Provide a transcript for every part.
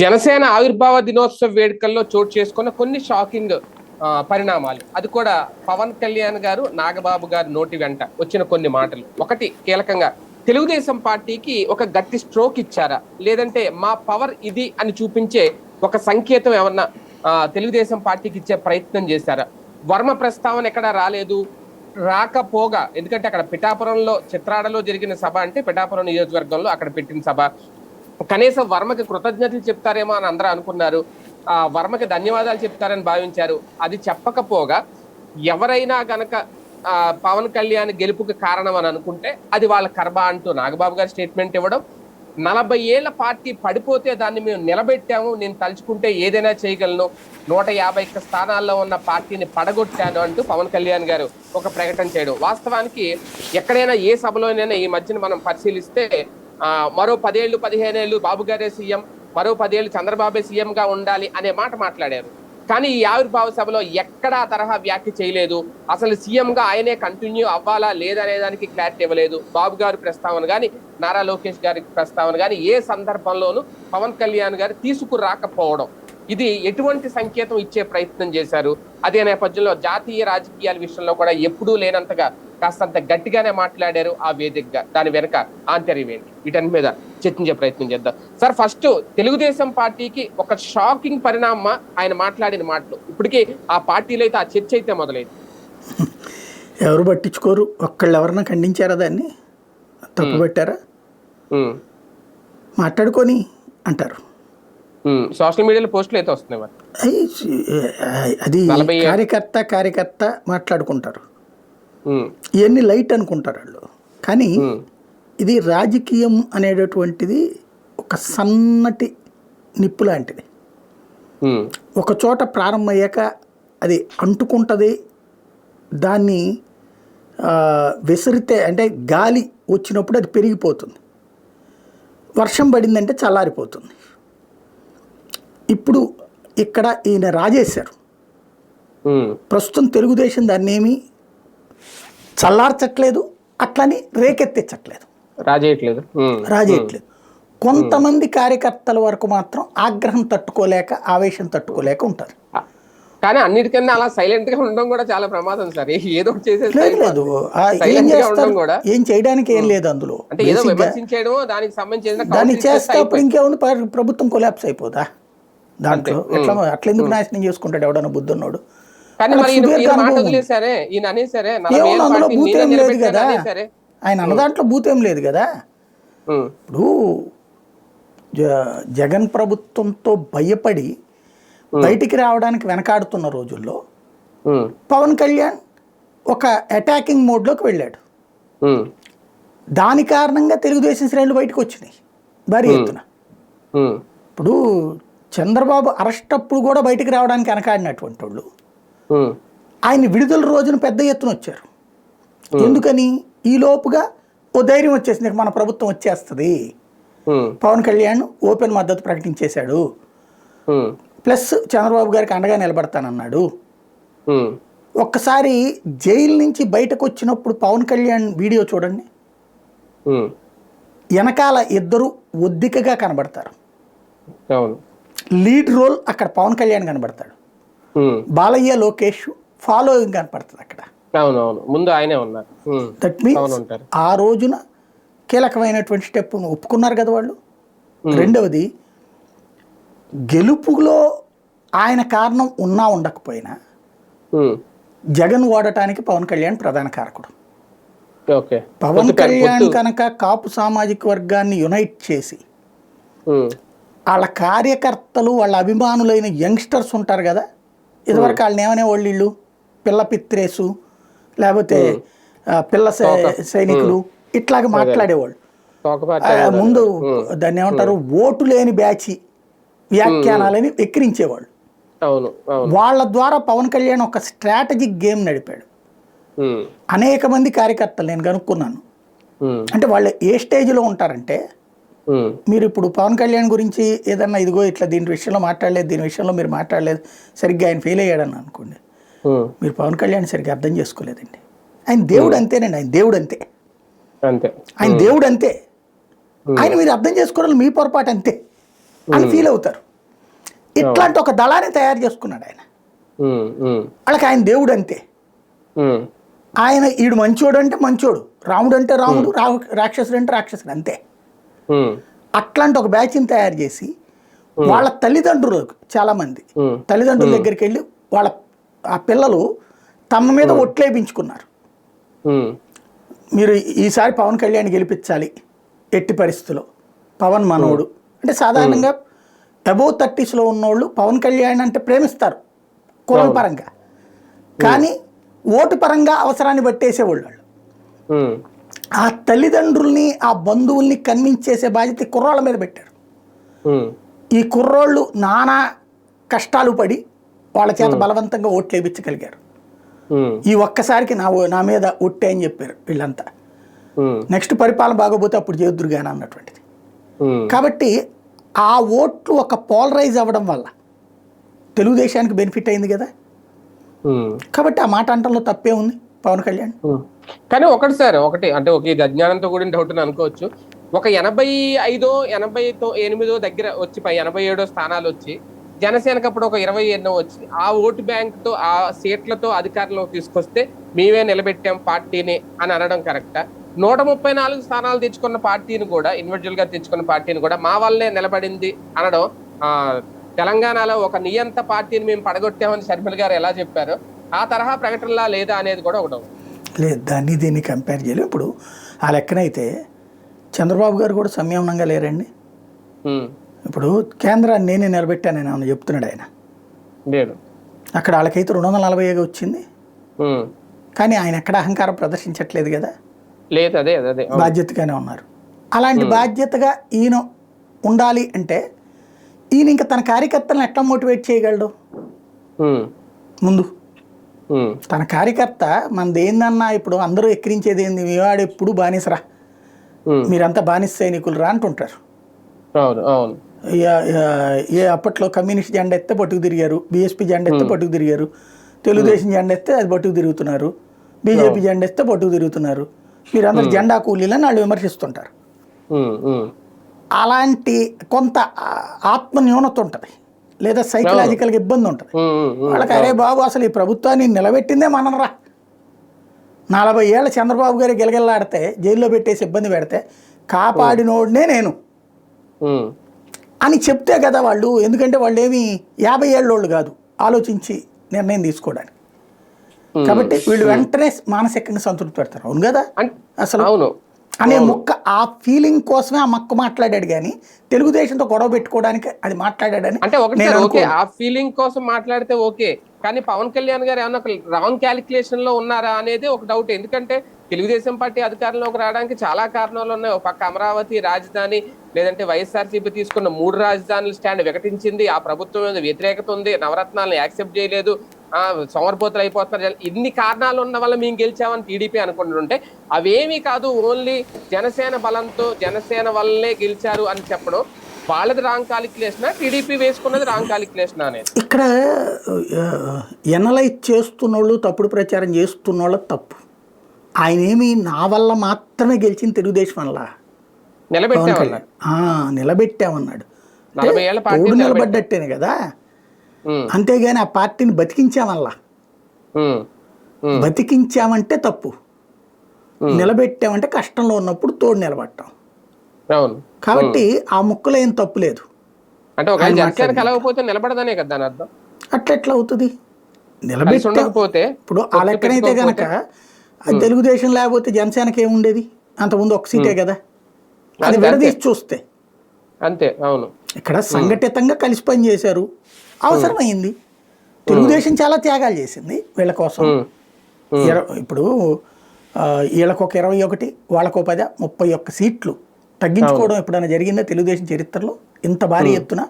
జనసేన ఆవిర్భావ దినోత్సవ వేడుకల్లో చోటు చేసుకున్న కొన్ని షాకింగ్ పరిణామాలు. అది కూడా పవన్ కళ్యాణ్ గారు నాగబాబు గారి నోటి వెంట వచ్చిన కొన్ని మాటలు. ఒకటి కీలకంగా తెలుగుదేశం పార్టీకి ఒక గట్టి స్ట్రోక్ ఇచ్చారా? లేదంటే మా పవర్ ఇది అని చూపించే ఒక సంకేతం ఏమన్నా తెలుగుదేశం పార్టీకి ఇచ్చే ప్రయత్నం చేశారా? వర్మ ప్రస్తావన ఎక్కడ రాలేదు. రాకపోగా ఎందుకంటే అక్కడ పిఠాపురంలో చిత్రాడలో జరిగిన సభ అంటే పిఠాపురం నియోజకవర్గంలో అక్కడ పెట్టిన సభ. కనీసం వర్మకి కృతజ్ఞతలు చెప్తారేమో అని అందరూ అనుకున్నారు. ఆ వర్మకి ధన్యవాదాలు చెప్తారని భావించారు. అది చెప్పకపోగా ఎవరైనా గనక పవన్ కళ్యాణ్ గెలుపుకి కారణం అని అనుకుంటే అది వాళ్ళ కర్మ అంటూ నాగబాబు గారు స్టేట్మెంట్ ఇవ్వడం. నలభై ఏళ్ళ పార్టీ పడిపోతే దాన్ని మేము నిలబెట్టాము. నేను తలుచుకుంటే ఏదైనా చేయగలను. నూట యాభై ఒక్క స్థానాల్లో ఉన్న పార్టీని పడగొట్టాను అంటూ పవన్ కళ్యాణ్ గారు ఒక ప్రకటన చేయడం. వాస్తవానికి ఎక్కడైనా ఏ సభలోనైనా ఈ మధ్యన మనం పరిశీలిస్తే మరో పదేళ్ళు పదిహేనేళ్ళు బాబు గారే సీఎం మరో పదేళ్ళు చంద్రబాబే సీఎంగా ఉండాలి అనే మాట మాట్లాడారు. కానీ ఈ ఆవిర్భావ సభలో ఎక్కడా తరహా వ్యాఖ్య చేయలేదు. అసలు సీఎంగా ఆయనే కంటిన్యూ అవ్వాలా లేదనే దానికి క్లారిటీ ఇవ్వలేదు. బాబు గారి ప్రస్తావన కానీ నారా లోకేష్ గారి ప్రస్తావన కానీ ఏ సందర్భంలోనూ పవన్ కళ్యాణ్ గారు తీసుకురాకపోవడం. ఇది ఎటువంటి సంకేతం ఇచ్చే ప్రయత్నం చేశారు? అదే నేపథ్యంలో జాతీయ రాజకీయాల విషయంలో కూడా ఎప్పుడూ లేనంతగా కాస్తంత గట్టిగానే మాట్లాడారు ఆ వేదికగా. దాని వెనక ఆంతర్యం ఏంటి? వీటన్ని మీద చర్చించే ప్రయత్నం చేద్దాం. సార్ ఫస్ట్ తెలుగుదేశం పార్టీకి ఒక షాకింగ్ పరిణామం ఆయన మాట్లాడిన మాటలు. ఇప్పటికీ ఆ పార్టీలో అయితే ఆ చర్చ అయితే మొదలైంది. ఎవరు పట్టించుకోరు? ఒక్కళ్ళు ఎవరన్నా ఖండించారా దాన్ని? తప్పు పెట్టారా? మాట్లాడుకొని అంటారు. సోషల్ మీడియాలో పోస్టులు అయితే వస్తున్నాయి అది కార్యకర్త కార్యకర్త మాట్లాడుకుంటారు. ఇవన్నీ లైట్ అనుకుంటారు వాళ్ళు. కానీ ఇది రాజకీయం అనేటటువంటిది ఒక సన్నటి నిప్పు లాంటిది. ఒక చోట ప్రారంభమయ్యాక అది అంటుకుంటుంది దాన్ని విసిరితే అంటే గాలి వచ్చినప్పుడు అది పెరిగిపోతుంది. వర్షం పడిందంటే చల్లారిపోతుంది. ఇప్పుడు ఇక్కడ ఈయన రాజేశారు. ప్రస్తుతం తెలుగుదేశం దాన్ని ఏమీ చల్లార్చట్లేదు అట్లని రేకెత్తించట్లేదు రాజేయట్లేదు. రాజేయట్లేదు. కొంతమంది కార్యకర్తల వరకు మాత్రం ఆగ్రహం తట్టుకోలేక ఆవేశం తట్టుకోలేక ఉంటారు. కానీ అన్నిటికన్నా అలా సైలెంట్గా ఉండడం కూడా చాలా ప్రమాదం సార్. ఏదో లేదు కూడా ఏం చేయడానికి ఏం లేదు అందులో. అంటే ఏదో విమర్శించేయడం దానికి సంబంధించిన దాన్ని చేస్తే అప్పుడు ఇంకేముంది? ప్ర- ప్రభుత్వం కొలాప్స్ అయిపోదా? దాంట్లో ఎట్లా అట్లా ఎందుకు నాశనం చేసుకుంటాడు ఎవడన్నా బుద్ధున్నోడు? కానీ మరి ఈయన- మాట ఈయన అనేసారే అందులో భూతేం లేదు కదా? ఆయన అన్న దాంట్లో భూతేం లేదు కదా? ఇప్పుడు జగన్ ప్రభుత్వంతో భయపడి బయటికి రావడానికి వెనకాడుతున్న రోజుల్లో పవన్ కళ్యాణ్ ఒక అటాకింగ్ మోడ్లోకి వెళ్ళాడు. దాని కారణంగా తెలుగుదేశం శ్రేణులు బయటకు వచ్చినాయి. భారీ ఎత్తున. ఇప్పుడు చంద్రబాబు అరెస్ట్ అప్పుడు కూడా బయటికి రావడానికి వెనకాడినటువంటి వాళ్ళు ఆయన విడుదల రోజున పెద్ద ఎత్తున వచ్చారు. ఎందుకని? ఈ లోపుగా ఓ ధైర్యం వచ్చేసింది. మన ప్రభుత్వం వచ్చేస్తుంది. పవన్ కళ్యాణ్ ఓపెన్ మద్దతు ప్రకటించేశాడు. ప్లస్ చంద్రబాబు గారికి అండగా నిలబడతానన్నాడు. ఒక్కసారి జైలు నుంచి బయటకు వచ్చినప్పుడు పవన్ కళ్యాణ్ వీడియో చూడండి. వెనకాల ఇద్దరు ఒద్దికగా కనబడతారు. లీడ్ రోల్ అక్కడ పవన్ కళ్యాణ్ కనబడతాడు. బాలయ్య లోకేష్ ఫాలోయింగ్ కనపడుతుంది అక్కడ. అవును అవును ముందు ఆయనే ఉన్నారు. దట్ మీన్స్ ఆ రోజున కీలకమైనటువంటి స్టెప్ ఒప్పుకున్నారు కదా వాళ్ళు? రెండవది గెలుపులో ఆయన కారణం ఉన్నా ఉండకపోయినా జగన్ ఓడటానికి పవన్ కళ్యాణ్ ప్రధాన కారకుడు. పవన్ కళ్యాణ్. కనుక కాపు సామాజిక వర్గాన్ని యునైట్ చేసి వాళ్ళ కార్యకర్తలు వాళ్ళ అభిమానులైన యంగ్స్టర్స్ ఉంటారు కదా ఇదివరకు వాళ్ళని ఏమనే వాళ్ళు? వీళ్ళు పిల్ల పిత్రేసు లేకపోతే పిల్ల సైనికులు ఇట్లాగ మాట్లాడేవాళ్ళు. ముందు దాన్ని ఏమంటారు? ఓటు లేని బ్యాచి వ్యాఖ్యానాలని వెక్కిరించేవాళ్ళు. వాళ్ళ ద్వారా పవన్ కళ్యాణ్ ఒక స్ట్రాటజిక్ గేమ్ నడిపాడు. అనేక మంది కార్యకర్తలు నేను కనుక్కున్నాను. అంటే వాళ్ళు ఏ స్టేజ్లో ఉంటారంటే మీరు ఇప్పుడు పవన్ కళ్యాణ్ గురించి ఏదన్నా ఇదిగో ఇట్లా దీని విషయంలో మాట్లాడలేదు దీని విషయంలో మీరు మాట్లాడలేదు సరిగ్గా ఆయన ఫెయిల్ అయ్యాడని అనుకోండి. మీరు పవన్ కళ్యాణ్ సరిగ్గా అర్థం చేసుకోలేదండి. ఆయన దేవుడు అంతేనండి ఆయన దేవుడు అంతే. అంతే. ఆయన దేవుడు అంతే. ఆయన మీరు అర్థం చేసుకోవడం మీ పొరపాటు అంతే. అని ఫీల్ అవుతారు. ఇట్లాంటి ఒక దళాన్ని తయారు చేసుకున్నాడు ఆయన. వాళ్ళకి ఆయన దేవుడు అంతే. ఆయన ఈడు మంచోడు అంటే మంచోడు రాముడు అంటే రాముడు రాక్షసుడు అంటే రాక్షసుడు అంతే. అట్లాంటి ఒక బ్యాచ్ని తయారు చేసి వాళ్ళ తల్లిదండ్రులు చాలా మంది ఉమ్, తల్లిదండ్రుల దగ్గరికి వెళ్ళి వాళ్ళ ఆ పిల్లలు తమ మీద ఒట్లేపించుకున్నారు మీరు ఈసారి పవన్ కళ్యాణ్ గెలిపించాలి ఎట్టి పరిస్థితుల్లో. పవన్ మనోడు అంటే సాధారణంగా అబోవ్ థర్టీస్లో ఉన్నోళ్ళు పవన్ కళ్యాణ్ అంటే ప్రేమిస్తారు. కులం పరంగా. కానీ ఓటు పరంగా అవసరాన్ని బట్టేసేవాళ్ళు వాళ్ళు. ఆ తల్లిదండ్రుల్ని ఆ బంధువుల్ని కన్విన్స్ చేసే బాధ్యత కుర్రాళ్ళ మీద పెట్టారు ఈ కుర్రోళ్ళు నానా కష్టాలు పడి వాళ్ళ చేత బలవంతంగా ఓట్లు వేయించగలిగారు ఈ ఒక్కసారికి నా నా మీద ఒట్టే అని చెప్పారు వీళ్ళంతా. నెక్స్ట్ పరిపాలన బాగోపోతే అప్పుడు చేద్దురు కానీ అన్నటువంటిది కాబట్టి ఆ ఓట్లు ఒక పోలరైజ్ అవ్వడం వల్ల తెలుగుదేశానికి బెనిఫిట్ అయింది కదా. కాబట్టి ఆ మాట అంటంలో తప్పే ఉంది. పవన్ కళ్యాణ్. కానీ ఒకటి సార్ ఒకటి అంటే ఒక ఇది అజ్ఞానంతో కూడిన డౌట్ అని అనుకోవచ్చు. ఒక ఎనభై ఐదో ఎనభై తో- ఎనిమిదో దగ్గర వచ్చి పై ఎనభై ఏడో స్థానాలు వచ్చి జనసేనకి అప్పుడు ఒక ఇరవై ఎన్నో వచ్చి ఆ ఓటు బ్యాంక్తో ఆ సీట్లతో అధికారంలోకి తీసుకొస్తే మేమే నిలబెట్టాం పార్టీని అని అనడం కరెక్టా? నూట ముప్పై నాలుగు స్థానాలు తెచ్చుకున్న పార్టీని కూడా ఇండివిజువల్గా తెచ్చుకున్న పార్టీని కూడా మా వల్లే నిలబడింది అనడం ఆ తెలంగాణలో ఒక నియంత పార్టీని మేము పడగొట్టామని షర్మిల గారు ఎలా చెప్పారు? ఆ తరహా ప్రకటనలా లేదా అనేది కూడా ఒక డౌట్ లేదు దాన్ని దీన్ని కంపేర్ చేయలేం ఇప్పుడు ఆ లెక్కనైతే చంద్రబాబు గారు కూడా సంయమనంగా లేరండి. ఇప్పుడు కేంద్రాన్ని నేనే నిలబెట్టానని ఆయన చెప్తున్నాడు ఆయన? లేదు. అక్కడ వాళ్ళకైతే రెండు వందల నలభై ఐదు వచ్చింది. కానీ ఆయన ఎక్కడ అహంకారం ప్రదర్శించట్లేదు కదా? లేదు అదే అదే. బాధ్యతగానే ఉన్నారు. అలాంటి బాధ్యతగా ఈయన ఉండాలి అంటే ఈయన ఇంకా తన కార్యకర్తలను ఎట్లా మోటివేట్ చేయగలడు? ముందు. తన కార్యకర్త మనది ఏందన్నా ఇప్పుడు అందరూ ఎక్కిరించేది ఏంది? మీ వాడు ఎప్పుడు బానిసరా? మీరంతా బానిస సైనికులు రా అంటుంటారు ఏ- అప్పట్లో కమ్యూనిస్ట్ జెండా ఎత్తే పట్టుకు తిరిగారు బీఎస్పీ జెండా ఎత్తే పట్టుకు తిరిగారు తెలుగుదేశం జెండా ఎత్తే అది పట్టుకు తిరుగుతున్నారు బీజేపీ జెండా ఎత్తే పట్టుకు తిరుగుతున్నారు. మీరందరూ జెండా కూలీలని వాళ్ళు విమర్శిస్తుంటారు. అలాంటి కొంత ఆత్మ న్యూనత ఉంటుంది. లేదా సైకలాజికల్గా ఇబ్బంది ఉంటుంది. వాళ్ళకి అరే బాబు అసలు ఈ ప్రభుత్వాన్ని నిలబెట్టిందే మనరా నలభై ఏళ్ళ చంద్రబాబు గారి గిలగిల్లాడితే జైల్లో పెట్టేసి ఇబ్బంది పెడితే కాపాడినోడినే నేను. అని చెప్తే కదా వాళ్ళు ఎందుకంటే వాళ్ళు ఏమి యాభై ఏళ్ళోళ్ళు కాదు ఆలోచించి నిర్ణయం తీసుకోవడానికి. కాబట్టి వీళ్ళు వెంటనే మానసికంగా సంతృప్తి పెడతారు. అవును కదా? అసలు అవును. అనే ముక్క ఆ ఫీలింగ్ కోసమే ఆ మొక్క మాట్లాడాడు కానీ తెలుగుదేశంతో గొడవ పెట్టుకోవడానికి అది మాట్లాడాడని అంటే ఒకటి ఓకే. ఆ ఫీలింగ్ కోసం మాట్లాడితే ఓకే కానీ పవన్ కళ్యాణ్ గారు ఏమన్నా రాంగ్ క్యాలిక్యులేషన్లో ఉన్నారా అనేది ఒక డౌట్ ఎందుకంటే తెలుగుదేశం పార్టీ అధికారంలోకి రావడానికి చాలా కారణాలు ఉన్నాయి. ఒక పక్క అమరావతి రాజధాని లేదంటే వైఎస్ఆర్సీపీ తీసుకున్న మూడు రాజధానుల స్టాండ్ వికటించింది. ఆ ప్రభుత్వం మీద వ్యతిరేకత ఉంది. నవరత్నాలను యాక్సెప్ట్ చేయలేదు. సోమరిపోతులు అయిపోతున్నారు ఇన్ని కారణాలు ఉన్న వల్ల మేము గెలిచామని టీడీపీ అనుకుంటుంటే అవేమీ కాదు ఓన్లీ జనసేన బలంతో జనసేన వల్లే గెలిచారు అని చెప్పడం వాళ్ళది రాంగ్ కాలిక్యులేషన్ టీడీపీ వేసుకున్నది రాంగ్ కాలిక్యులేషన్ అనేది? ఇక్కడ ఎనలైజ్ చేస్తున్నోళ్ళు తప్పుడు ప్రచారం చేస్తున్నోళ్ళ తప్పు. ఆయన ఏమి నా వల్ల మాత్రమే గెలిచింది తెలుగుదేశం వల్ల? నిలబెట్టామన్నాడు. తోడు నిలబడ్డట్టేనే కదా? అంతేగాని ఆ పార్టీని బతికించామల్లా. బతికించామంటే తప్పు. నిలబెట్టామంటే కష్టంలో ఉన్నప్పుడు తోడు నిలబడటం అవును. కాబట్టి ఆ ముక్కలో ఏం తప్పు లేదు. అంటే ఒక జనసేన కలవకపోతే నిలబడదనే కదా దాని అర్థం? అట్లా ఎట్లా అవుతుంది? కలిసి నిలబెట్టాం ఉండకపోతే ఇప్పుడు ఆ లెక్కనైతే గనక ఆ తెలుగుదేశం లేకపోతే జనసేనకి ఏముండేది అంతకుముందు ఒక సీటే కదా. అది విడదీసి చూస్తే. అంతే అవును. ఇక్కడ సంఘటితంగా కలిసి పని చేశారు అవసరమైంది. తెలుగుదేశం చాలా త్యాగాలు చేసింది వీళ్ళ కోసం. ఇప్పుడు వీళ్ళకు ఒక ఇరవై ఒకటి వాళ్ళకు పద ముప్పై ఒక్క సీట్లు తగ్గించుకోవడం ఎప్పుడైనా జరిగిందా తెలుగుదేశం చరిత్రలో? ఇంత భారీ ఎత్తున?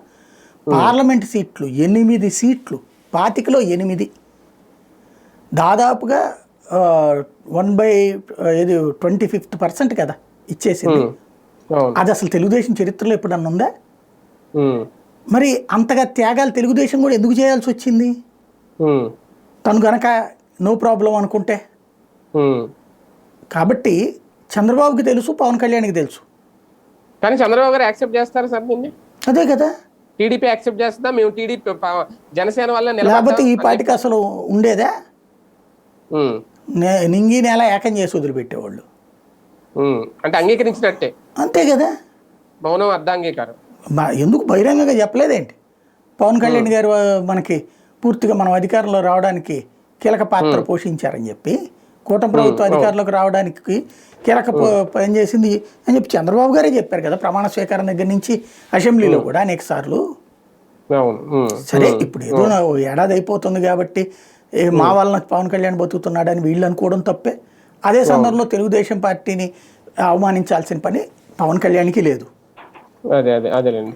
పార్లమెంట్ సీట్లు ఎనిమిది సీట్లు పాతికలో ఎనిమిది. దాదాపుగా వన్ బై ఇది ట్వంటీ ఫిఫ్త్ పర్సెంట్ కదా ఇచ్చేసింది. అది అసలు తెలుగుదేశం చరిత్రలో ఎప్పుడన్నా ఉందా? మరి అంతగా త్యాగాలు తెలుగుదేశం కూడా ఎందుకు చేయాల్సి వచ్చింది? తను గనక నో ప్రాబ్లం అనుకుంటే. కాబట్టి చంద్రబాబుకి తెలుసు పవన్ కళ్యాణ్కి తెలుసు. కానీ చంద్రబాబు గారు యాక్సెప్ట్ చేస్తారు సార్ దీన్ని? అదే కదా. టీడీపీ యాక్సెప్ట్ చేస్తుందా? మేము టీడీపీ జనసేన వల్ల లేకపోతే ఈ పాటికి అసలు ఉండేదా? నింగి నేల ఏకం చేసి వదిలిపెట్టేవాళ్ళు. అంటే అంగీకరించినట్టే. అంతే కదా. మౌనం అర్ధాంగీకారం ఎందుకు బహిరంగంగా చెప్పలేదేంటి? పవన్ కళ్యాణ్ గారు మనకి పూర్తిగా మనం అధికారంలో రావడానికి కీలక పాత్ర పోషించారని చెప్పి కూటమి ప్రభుత్వం అధికారంలోకి రావడానికి కీలక ప- పనిచేసింది అని చెప్పి చంద్రబాబు గారే చెప్పారు కదా ప్రమాణ స్వీకారం దగ్గర నుంచి అసెంబ్లీలో కూడా అనేక సార్లు. సరే ఇప్పుడు ఏదో ఏడాది అయిపోతుంది కాబట్టి మా వలన పవన్ కళ్యాణ్ బతుకుతున్నాడని వీళ్ళు అనుకోవడం తప్పే. అదే సందర్భంలో తెలుగుదేశం పార్టీని అవమానించాల్సిన పని పవన్ కళ్యాణ్కి లేదు. అదే అదే అదేలేండి.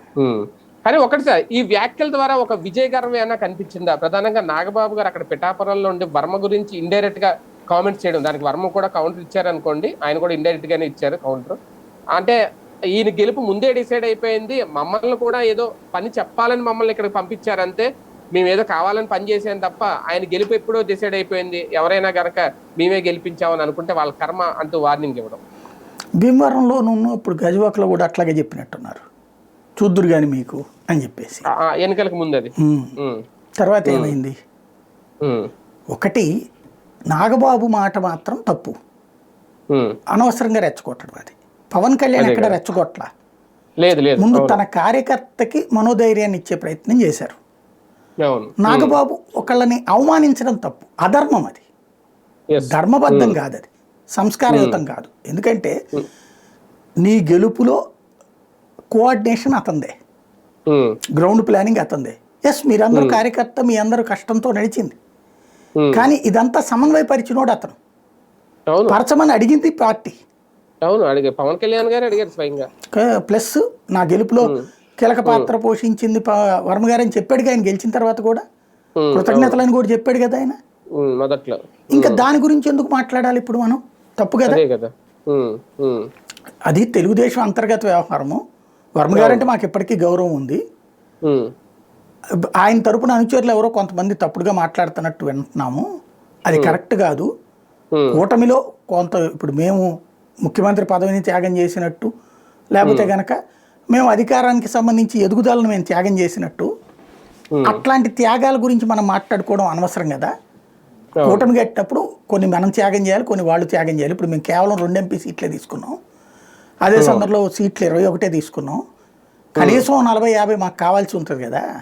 కానీ ఒకటి సార్ ఈ వ్యాఖ్యల ద్వారా ఒక విజయకరం ఏమైనా కనిపించిందా? ప్రధానంగా నాగబాబు గారు అక్కడ పిఠాపురంలో ఉండి వర్మ గురించి ఇండైరెక్ట్గా కామెంట్స్ చేయడం దానికి వర్మ కూడా కౌంటర్ ఇచ్చారు అనుకోండి ఆయన కూడా ఇండైరెక్ట్ గానే ఇచ్చారు కౌంటర్. అంటే ఈయన గెలుపు ముందే డిసైడ్ అయిపోయింది మమ్మల్ని కూడా ఏదో పని చెప్పాలని మమ్మల్ని ఇక్కడ పంపించారంతే మేము ఏదో కావాలని పని చేసాం తప్ప ఆయన గెలుపు ఎప్పుడో డిసైడ్ అయిపోయింది ఎవరైనా గనక మేమే గెలిపించామని అనుకుంటే వాళ్ళ కర్మ అంటూ వార్నింగ్ ఇవ్వడం. భీమవరంలో ఇప్పుడు గజవాకలో కూడా అట్లాగే చెప్పినట్టున్నారు. చూద్దురు కానీ మీకు అని చెప్పేసి. ఎన్నికలకు ముందు అది తర్వాత ఏమైంది? ఒకటి నాగబాబు మాట మాత్రం తప్పు. అనవసరంగా రెచ్చగొట్టడం అది. పవన్ కళ్యాణ్ ఎక్కడ రెచ్చగొట్ల? లేదు లేదు. ముందు తన కార్యకర్తకి మనోధైర్యాన్ని ఇచ్చే ప్రయత్నం చేశారు. నాగబాబు ఒకళ్ళని అవమానించడం తప్పు. అధర్మం అది. ధర్మబద్ధం కాదు అది సంస్కారయుతం కాదు. ఎందుకంటే నీ గెలుపులో కోఆర్డినేషన్ అతందే. గ్రౌండ్ ప్లానింగ్ అతందే. ఎస్ మీరందరూ కార్యకర్త మీ అందరూ కష్టంతో నడిచింది. కానీ ఇదంతా సమన్వయపరిచినోడు అతను. పరచమని అడిగింది పార్టీ. అవును అడిగారు పవన్ కళ్యాణ్ గారు అడిగారు స్వయంగా. ప్లస్ నా గెలుపులో కీలక పాత్ర పోషించింది వర్మ గారు అని చెప్పాడు ఆయన గెలిచిన తర్వాత కూడా. కృతజ్ఞతలని కూడా చెప్పాడు కదా ఆయన. మొదట్లో. ఇంకా దాని గురించి ఎందుకు మాట్లాడాలి ఇప్పుడు మనం? తప్పు కదా? అదే తెలుగుదేశం అంతర్గత వ్యవహారము. వర్మ గారంటే మాకు ఇప్పటికీ గౌరవం ఉంది. ఆయన తరపున అనుచరులు ఎవరో కొంతమంది తప్పుడుగా మాట్లాడుతున్నట్టు వింటున్నాము. అది కరెక్ట్ కాదు. కూటమిలో కొంత ఇప్పుడు మేము ముఖ్యమంత్రి పదవిని త్యాగం చేసినట్టు లేకపోతే గనక మేము అధికారానికి సంబంధించి ఎదుగుదలను మేము త్యాగం చేసినట్టు. అట్లాంటి త్యాగాల గురించి మనం మాట్లాడుకోవడం అనవసరం కదా. కూటమి కట్టినప్పుడు కొన్ని మనం త్యాగం చేయాలి కొన్ని వాళ్ళు త్యాగం చేయాలి. ఇప్పుడు మేము కేవలం రెండు ఎంపీ సీట్లే తీసుకున్నాం. అదే సందర్భంలో సీట్లు ఇరవై ఒకటే తీసుకున్నాం. కనీసం నలభై యాభై మాకు కావాల్సి ఉంటుంది కదా.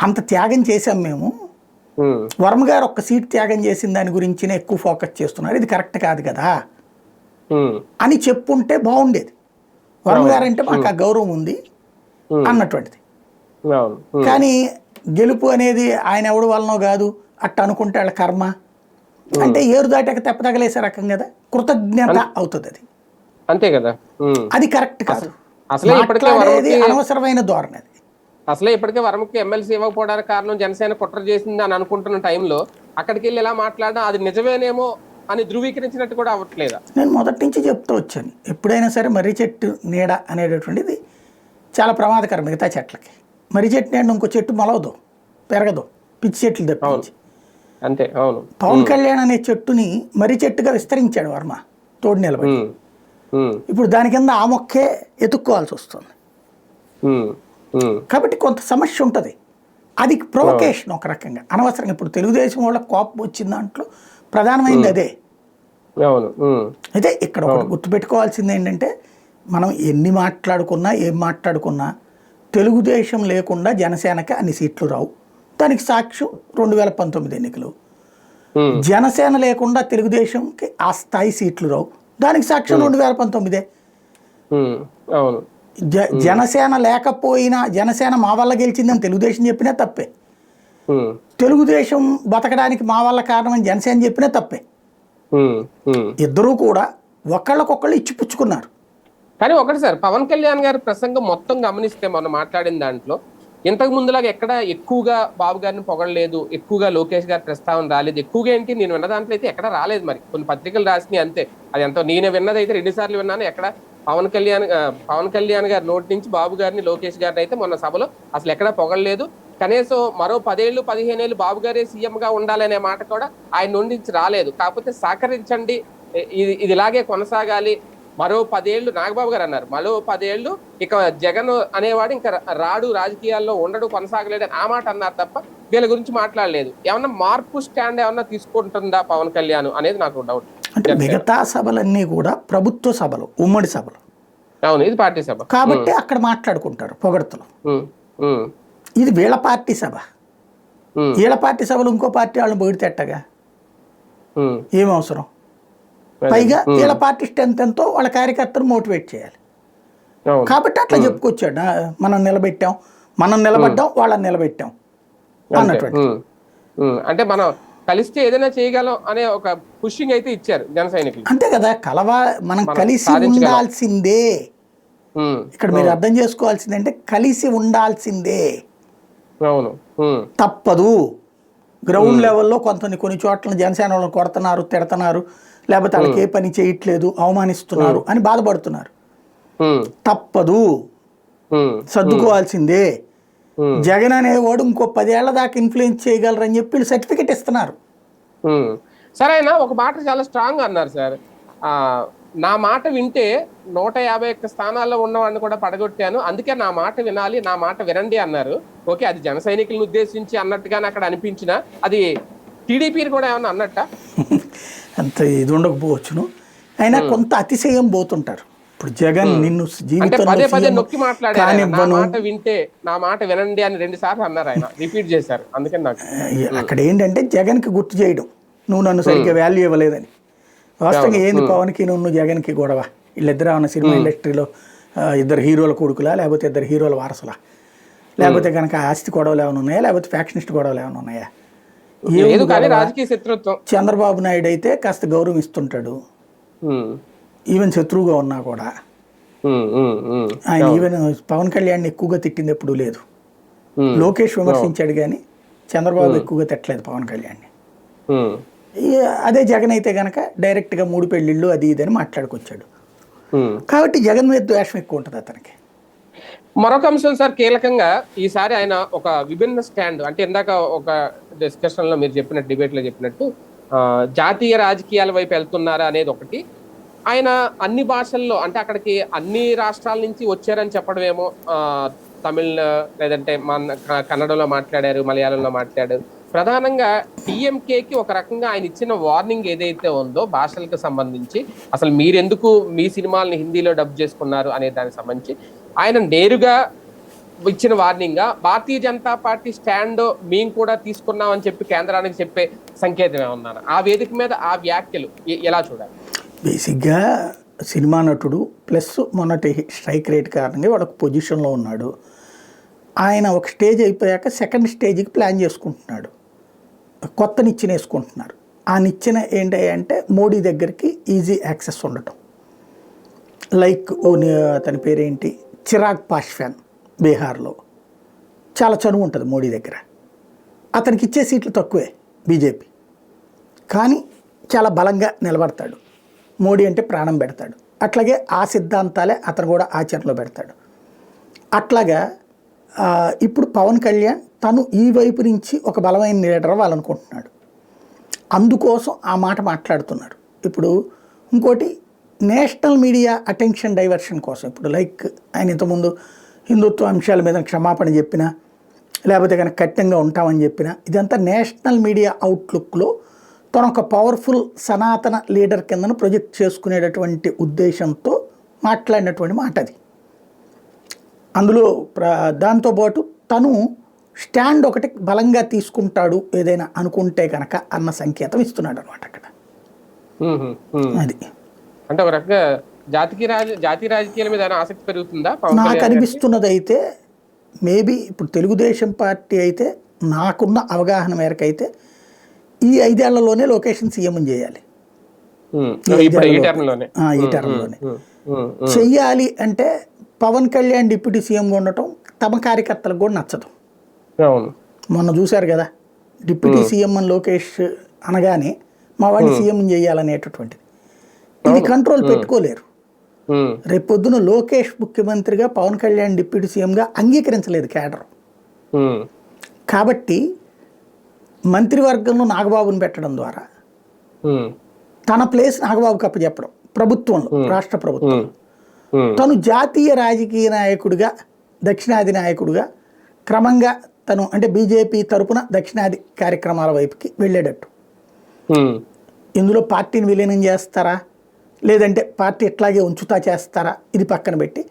అంత త్యాగం చేశాం మేము. వర్మ గారు ఒక్క సీట్ త్యాగం చేసిన దాని గురించినే ఎక్కువ ఫోకస్ చేస్తున్నారు. ఇది కరెక్ట్ కాదు కదా. అని చెప్పుంటే బాగుండేది. వర్మ గారు అంటే మాకు ఆ గౌరవం ఉంది. అన్నటువంటిది. కానీ గెలుపు అనేది ఆయన ఎవడు వలనో కాదు. అట్ట అనుకుంటే వాళ్ళ కర్మ. అంటే ఏరు దాటాక తెప్పతగలేసే రకం కదా? కృతజ్ఞత అవుతుంది అది. అంతే కదా. అది కరెక్ట్ కాదు. అసలే అనవసరమైన ధోరణి అది. అసలే ఇప్పటికే వరమకి ఎమ్మెల్సీ ఇవ్వకపోవడానికి కారణం జనసేన కుట్ర చేసింది అని అనుకుంటున్న టైంలో అక్కడికి వెళ్ళి ఎలా మాట్లాడడం అది నిజమేనేమో అని ధృవీకరించినట్టు కూడా అవ్వట్లేదా? నేను మొదటి నుంచి చెప్తూ వచ్చాను. ఎప్పుడైనా సరే మర్రి చెట్టు నీడ అనేటటువంటిది చాలా ప్రమాదకరం మిగతా చెట్లకి. మర్రి చెట్టు నీడ ఇంకో చెట్టు మొలవదు పెరగదు పిచ్చి చెట్లు తప్పించి. అంతే అవును. పవన్ కళ్యాణ్ అనే చెట్టుని మర్రి చెట్టుగా విస్తరించాడు వర్మ తోడు నిలబడి. ఇప్పుడు దాని కింద ఆ మొక్కే ఎత్తుక్కోవాల్సి వస్తుంది. కాబట్టి కొంత సమస్య ఉంటుంది. అది ప్రొవకేషన్ ఒక రకంగా. అనవసరంగా ఇప్పుడు తెలుగుదేశం వాళ్ళ కోపం వచ్చిన దాంట్లో ప్రధానమైనది అదే. అయితే ఇక్కడ ఒకటి గుర్తుపెట్టుకోవాల్సింది ఏంటంటే మనం ఎన్ని మాట్లాడుకున్నా ఏం మాట్లాడుకున్నా తెలుగుదేశం లేకుండా జనసేనకి అన్ని సీట్లు రావు. దానికి సాక్ష్యం రెండు వేల పంతొమ్మిది ఎన్నికలు. జనసేన లేకుండా తెలుగుదేశంకి ఆ స్థాయి సీట్లు రావు. దానికి సాక్ష్యం రెండు వేల పంతొమ్మిదే. జనసేన లేకపోయినా జనసేన మా వల్ల గెలిచిందని తెలుగుదేశం చెప్పినా తప్పే. తెలుగుదేశం బతకడానికి మా వల్ల కారణమని జనసేన చెప్పినా తప్పే. ఇద్దరూ కూడా ఒకళ్ళకొకళ్ళు ఇచ్చిపుచ్చుకున్నారు కానీ ఒకటి సార్ పవన్ కళ్యాణ్ గారి ప్రసంగం మొత్తం గమనిస్తే మొన్న మాట్లాడిన దాంట్లో ఇంతకు ముందులాగా ఎక్కడ ఎక్కువగా బాబు గారిని పొగడలేదు ఎక్కువగా లోకేష్ గారి ప్రస్తావన రాలేదు ఎక్కువగా ఏంటి? నేను విన్న దాంట్లో అయితే ఎక్కడ రాలేదు మరి. కొన్ని పత్రికలు రాసినాయి అంతే. అది ఎంతో నేను విన్నదైతే రెండుసార్లు రెండు సార్లు విన్నాను. ఎక్కడ పవన్ కళ్యాణ్ పవన్ కళ్యాణ్ గారి నోటి నుంచి బాబు గారిని లోకేష్ గారిని అయితే మొన్న సభలో అసలు ఎక్కడ పొగడలేదు. కనీసం మరో పదేళ్ళు పదిహేనేళ్ళు బాబు గారే సీఎంగా ఉండాలనే మాట కూడా ఆయన నుండి రాలేదు. కాకపోతే సహకరించండి. ఇది ఇది ఇలాగే కొనసాగాలి. మరో పదేళ్ళు నాగబాబు గారు అన్నారు. మరో పదేళ్ళు ఇక జగన్ అనేవాడు ఇంకా రాడు రాజకీయాల్లో ఉండడు కొనసాగలేడు ఆ మాట అన్నారు తప్ప వీళ్ళ గురించి మాట్లాడలేదు. ఏమన్నా మార్పు స్టాండ్ ఏమన్నా తీసుకుంటుందా పవన్ కళ్యాణ్ అనేది నాకు డౌట్ అంటే మిగతా సభలన్నీ కూడా ప్రభుత్వ సభలు ఉమ్మడి సభలు. అవును ఇది పార్టీ సభ. కాబట్టి అక్కడ మాట్లాడుకుంటారు పొగడతలు. ఇది వీళ్ళ పార్టీ సభ. వీళ్ళ పార్టీ సభలు ఇంకో పార్టీ వాళ్ళని పొగిడితే ఎట్టగా. ఏం అవసరం? పైగా వీళ్ళ పార్టీ స్ట్రెంత్ ఎంతో వాళ్ళ కార్యకర్తలు మోటివేట్ చేయాలి. కాబట్టి అట్లా చెప్పుకొచ్చాడు. "ఆ, మనం నిలబెట్టాం మనం నిలబడ్డాం వాళ్ళని నిలబెట్టాం. అన్నటువంటి. అంటే మనం కలిస్తే ఏదైనా చేయగలం అనే ఒక పుషింగ్ అయితే ఇచ్చారు జన సైనికులు. అంతే కదా కలవా మనం కలిసి. ఉండాల్సిందే. ఇక్కడ మీరు అర్థం చేసుకోవాల్సింది అంటే కలిసి ఉండాల్సిందే. అవును. తప్పదు. గ్రౌండ్ లెవెల్లో కొంత కొన్ని చోట్ల జనసేన వాళ్ళని కొడుతున్నారు తిడుతున్నారు. లేకపోతే వాళ్ళకి ఏ పని చేయట్లేదు అవమానిస్తున్నారు అని బాధపడుతున్నారు. తప్పదు. సర్దుకోవాల్సిందే. జగన్ అనేవాడు ఇంకో పదేళ్ళ దాకా ఇన్ఫ్లుయెన్స్ చేయగలరని చెప్పి వీళ్ళు సర్టిఫికెట్ ఇస్తున్నారు. సరే ఒక మాట చాలా స్ట్రాంగ్ అన్నారు సార్. నా మాట వింటే నూట యాభై ఒక్క స్థానాల్లో ఉన్నవాడిని కూడా పడగొట్టాను. అందుకే నా మాట వినాలి నా మాట వినండి అన్నారు. ఓకే అది జన సైనికులను ఉద్దేశించి అన్నట్టుగానే అక్కడ అనిపించిన అది టీడీపీని కూడా ఏమన్నా అన్నట్ట? అంత ఇది ఉండకపోవచ్చును. అయినా కొంత అతిశయం పోతుంటారు. ఇప్పుడు జగన్ నిన్ను సీఎం నొక్కి మాట్లాడారు వింటే నా మాట వినండి అని రెండు సార్లు అన్నారు ఆయన. రిపీట్ చేశారు. అందుకని నాకు అక్కడ ఏంటంటే జగన్కి గుర్తు చేయడం. నువ్వు నన్ను సరిగ్గా వాల్యూ ఇవ్వలేదని. వాస్తవంగా ఏంది పవన్కి నువ్వు జగన్కి గొడవ? వీళ్ళిద్దరు ఏమన్నా సినిమా ఇండస్ట్రీలో ఇద్దరు హీరోల కొడుకులా లేకపోతే ఇద్దరు హీరోల వారసులా? లేకపోతే కనుక ఆస్తి గొడవలు ఏమైనా ఉన్నాయా? లేకపోతే ఫ్యాక్షనిస్ట్ గొడవలు ఏమైనా ఉన్నాయా? లేదు కానీ? రాజకీయ శత్రుత్వం. చంద్రబాబు నాయుడు అయితే కాస్త గౌరవం ఇస్తుంటాడు ఈవెన్ శత్రువుగా ఉన్నా కూడా. ఆయన ఈవెన్ పవన్ కళ్యాణ్ ఎక్కువగా తిట్టింది ఎప్పుడూ లేదు. లోకేష్ విమర్శించాడు కానీ చంద్రబాబు ఎక్కువగా తిట్టలేదు పవన్ ఈ అదే జగన్ అయితే కనుక డైరెక్ట్గా మూడు పెళ్ళిళ్ళు అది ఇది అని మాట్లాడుకొచ్చాడు. కాబట్టి జగన్ మీద ద్వేషం ఎక్కువ ఉంటుంది అతనికి. మరొక అంశం సార్ కీలకంగా ఈసారి ఆయన ఒక విభిన్న స్టాండ్ అంటే ఇందాక ఒక డిస్కషన్లో మీరు చెప్పినట్టు డిబేట్లో చెప్పినట్టు జాతీయ రాజకీయాల వైపు వెళ్తున్నారా అనేది ఒకటి. ఆయన అన్ని భాషల్లో అంటే అక్కడికి అన్ని రాష్ట్రాల నుంచి వచ్చారని చెప్పడమేమో ఆ, తమిళ్ లేదంటే మన క- కన్నడలో మాట్లాడారు మలయాళంలో మాట్లాడారు. ప్రధానంగా టీఎంకేకి ఒక రకంగా ఆయన ఇచ్చిన వార్నింగ్ ఏదైతే ఉందో భాషలకు సంబంధించి అసలు మీరెందుకు మీ సినిమాల్ని హిందీలో డబ్ చేసుకున్నారు అనే దానికి సంబంధించి ఆయన నేరుగా ఇచ్చిన వార్నింగ్గా భారతీయ జనతా పార్టీ స్టాండ్ మేము కూడా తీసుకున్నాం అని చెప్పి కేంద్రానికి చెప్పే సంకేతం ఏమన్నాను ఆ వేదిక మీద ఆ వ్యాఖ్యలు ఎలా చూడాలి? బేసిక్గా సినిమా నటుడు ప్లస్ మొన్నటి స్ట్రైక్ రేట్ కారణంగా వాడు ఒక పొజిషన్లో ఉన్నాడు. ఆయన ఒక స్టేజ్ అయిపోయాక సెకండ్ స్టేజ్కి ప్లాన్ చేసుకుంటున్నాడు. కొత్త నిచ్చెన వేసుకుంటున్నారు. ఆ నిచ్చెన ఏంటంటే అంటే మోడీ దగ్గరికి ఈజీ యాక్సెస్ ఉండటం. లైక్ ఓ అతని పేరేంటి? చిరాగ్ పాష్వాన్ బీహార్లో. చాలా చనువు ఉంటుంది మోడీ దగ్గర. అతనికి ఇచ్చే సీట్లు తక్కువే బీజేపీ. కానీ చాలా బలంగా నిలబడతాడు. మోడీ అంటే ప్రాణం పెడతాడు. అట్లాగే ఆ సిద్ధాంతాలే అతను కూడా ఆచరణలో పెడతాడు. అట్లాగా ఇప్పుడు పవన్ కళ్యాణ్ తను ఈ వైపు నుంచి ఒక బలమైన లీడర్ అవ్వాలనుకుంటున్నాడు. అందుకోసం ఆ మాట మాట్లాడుతున్నాడు. ఇప్పుడు ఇంకోటి నేషనల్ మీడియా అటెన్షన్ డైవర్షన్ కోసం ఇప్పుడు లైక్ ఆయన ఇంతకుముందు హిందుత్వ అంశాల మీద క్షమాపణ చెప్పినా లేకపోతే కనుక కఠినంగా ఉంటామని చెప్పినా ఇదంతా నేషనల్ మీడియా అవుట్లుక్లో తను ఒక పవర్ఫుల్ సనాతన లీడర్ కిందన ప్రొజెక్ట్ చేసుకునేటటువంటి ఉద్దేశంతో మాట్లాడినటువంటి మాట అది. అందులో ప్ర దాంతోపాటు తను స్టాండ్ ఒకటి బలంగా తీసుకుంటాడు ఏదైనా అనుకుంటే కనుక అన్న సంకేతం ఇస్తున్నాడు అనమాట అక్కడ. అది. అంటే ఒక రకంగా జాతీయ రాజ జాతీయ రాజకీయాల మీద ఆసక్తి పెరుగుతుందా? నాకు? అనిపిస్తున్నది అయితే మేబీ ఇప్పుడు తెలుగుదేశం పార్టీ అయితే నాకున్న అవగాహన మేరకు అయితే ఈ ఐదేళ్ళలోనే లొకేషన్ సీఎం చేయాలి. ఈ టర్మ్లోనే. చెయ్యాలి అంటే పవన్ కళ్యాణ్ డిప్యూటీ సీఎంగా ఉండటం తమ కార్యకర్తలకు కూడా నచ్చదు. మొన్న చూశారు కదా డిప్యూటీ సీఎం అని లోకేష్ అనగానే మా వాడిని సీఎం చేయాలనేటటువంటిది. ఇది కంట్రోల్ పెట్టుకోలేరు. ఉమ్, రేపు పొద్దున లోకేష్ ముఖ్యమంత్రిగా పవన్ కళ్యాణ్ డిప్యూటీ సీఎంగా అంగీకరించలేదు కేడర్ కాబట్టి మంత్రివర్గంలో నాగబాబుని పెట్టడం ద్వారా తన ప్లేస్ నాగబాబుకి అప్పచెప్పడం ప్రభుత్వంలో. రాష్ట్ర ప్రభుత్వం. తను జాతీయ రాజకీయ నాయకుడిగా దక్షిణాది నాయకుడిగా క్రమంగా తను అంటే బీజేపీ తరపున దక్షిణాది కార్యక్రమాల వైపుకి వెళ్ళేటట్టు. ఇందులో పార్టీని విలీనం చేస్తారా? లేదంటే పార్టీ ఇట్లాగే ఉంచుతా చేస్తారా ఇది పక్కన పెట్టి.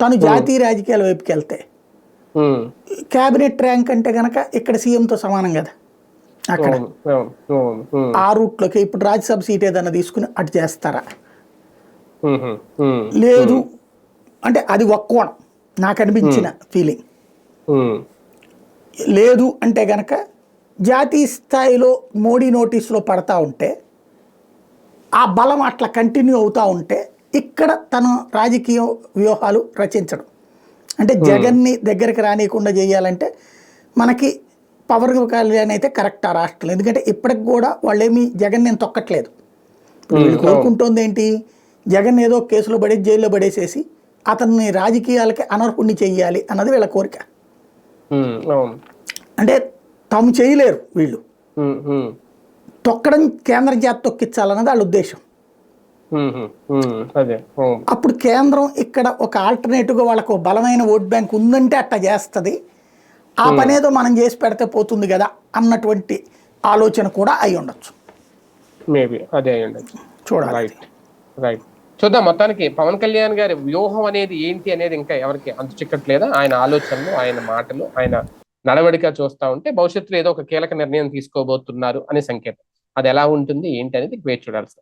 తను జాతీయ రాజకీయాల వైపుకి వెళ్తే క్యాబినెట్ ర్యాంక్ అంటే కనుక ఇక్కడ సీఎంతో సమానం కదా అక్కడ. ఆ రూట్లోకి ఇప్పుడు రాజ్యసభ సీట్ ఏదైనా తీసుకుని అటు చేస్తారా? లేదు. అంటే అది ఒక్క కోణం. నాకు అనిపించిన ఫీలింగ్ లేదు అంటే గనక జాతీయ స్థాయిలో మోడీ నోటీసులో పడతా ఉంటే ఆ బలం అట్లా కంటిన్యూ అవుతూ ఉంటే ఇక్కడ తను రాజకీయ వ్యూహాలు రచించడం. అంటే జగన్ని దగ్గరికి రానియకుండా చేయాలంటే మనకి పవర్ కళ్యాణ్ అయితే కరెక్ట్ ఆ రాష్ట్రంలో. ఎందుకంటే ఇప్పటికి కూడా వాళ్ళేమి జగన్ నేను తొక్కట్లేదు. వీళ్ళు కోరుకుంటోంది ఏంటి? జగన్ ఏదో కేసులో పడేసి జైల్లో పడేసేసి అతన్ని రాజకీయాలకి అనర్హుణ్ణి చెయ్యాలి అన్నది వీళ్ళ కోరిక. అంటే తాము చేయలేరు వీళ్ళు. తొక్కడం కేంద్ర జాతి తొక్కించాలన్నది వాళ్ళ ఉద్దేశం. అప్పుడు కేంద్రం ఇక్కడ ఒక ఆల్టర్నేటివ్గా వాళ్ళకు బలమైన ఓట్ బ్యాంక్ ఉందంటే అట్లా చేస్తుంది. ఆ పనేదో మనం చేసి పెడితే పోతుంది కదా అన్నటువంటి ఆలోచన కూడా అయి ఉండొచ్చు. మేబీ అదే అయి ఉండొచ్చు. చూడాలి. రైట్ రైట్ చూద్దాం మొత్తానికి పవన్ కళ్యాణ్ గారి వ్యూహం అనేది ఏంటి అనేది ఇంకా ఎవరికి అంతు చిక్కట్లేదా ఆయన ఆలోచనలు ఆయన మాటలు ఆయన నడవడిక చూస్తా ఉంటే భవిష్యత్తులో ఏదో ఒక కీలక నిర్ణయం తీసుకోబోతున్నారు అనే సంకేతం. అది ఎలా ఉంటుంది ఏంటి అనేది వేచి చూడాల్సి